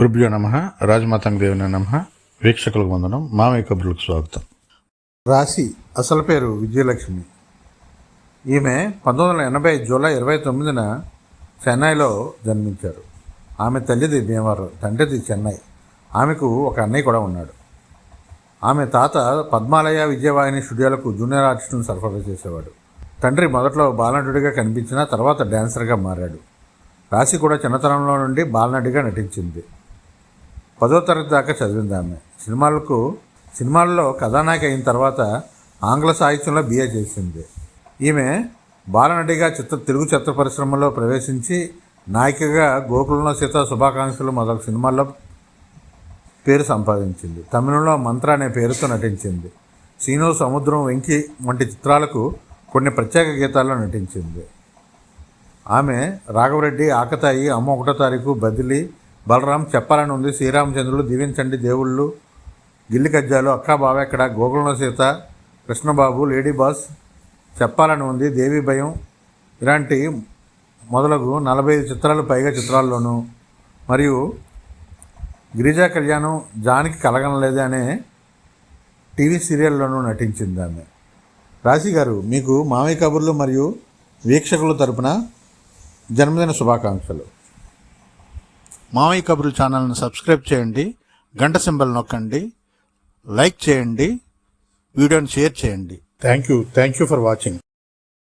గురుభ్యో నమ రాజమాతంగ దేవుని నమ వీక్షకులకు వందనం మామయ్య కబుర్లకు స్వాగతం. రాశి అసలు పేరు విజయలక్ష్మి. ఈమె పంతొమ్మిది వందల ఎనభై జూలై ఇరవై తొమ్మిదిన చెన్నైలో జన్మించారు. ఆమె తల్లిది భీమవరం తండ్రిది చెన్నై. ఆమెకు ఒక అన్నయ్య కూడా ఉన్నాడు. ఆమె తాత పద్మాలయ విజయవాహిని స్టూడియోలకు జూనియర్ ఆర్టిస్టును సరఫరా చేసేవాడు. తండ్రి మొదట్లో బాలనటుడిగా కనిపించినా తర్వాత డాన్సర్గా మారాడు. రాశి కూడా చిన్నతనంలో నుండి బాలనటిగా నటించింది. పదో తరగతి దాకా చదివింది ఆమె. సినిమాలకు సినిమాల్లో కథానాయక అయిన తర్వాత ఆంగ్ల సాహిత్యంలో బిఏ చేసింది. ఈమె బాలనటిగా చిత్ర తెలుగు చిత్ర పరిశ్రమలో ప్రవేశించి నాయికగా గోకులంలో సీత శుభాకాంక్షలు మొదలగు సినిమాల్లో పేరు సంపాదించింది. తమిళంలో మంత్ర అనే పేరుతో నటించింది. సీను సముద్రం వెంకి వంటి చిత్రాలకు కొన్ని ప్రత్యేక గీతాల్లో నటించింది. ఆమె రాఘవరెడ్డి ఆకతాయి అమ్మ ఒకటో తారీఖు బదిలీ బలరాం చెప్పాలని ఉంది. శ్రీరామచంద్రులు దీవించండి దేవుళ్ళు. గిల్లి కజ్జాలు అక్కా బావెక్కడ గోకులంలో సీత కృష్ణబాబు లేడీ బాస్ చెప్పాలని ఉంది. దేవి భయం. ఇలాంటి మొదలగు నలభై ఐదు చిత్రాలు పైగా చిత్రాల్లోనూ. మరియు గిరిజా కళ్యాణం జానికి కలగనలేదే అనే టీవీ సీరియల్లోనూ నటించింది ఆమె. రాశి గారు మీకు మామయ్య కబుర్లు మరియు వీక్షకుల తరపున జన్మదిన శుభాకాంక్షలు. మామయ్య కబుర్లు ఛానల్ని సబ్స్క్రైబ్ చేయండి గంట సింబల్ నొక్కండి లైక్ చేయండి వీడియోని షేర్ చేయండి. Thank you thank you for watching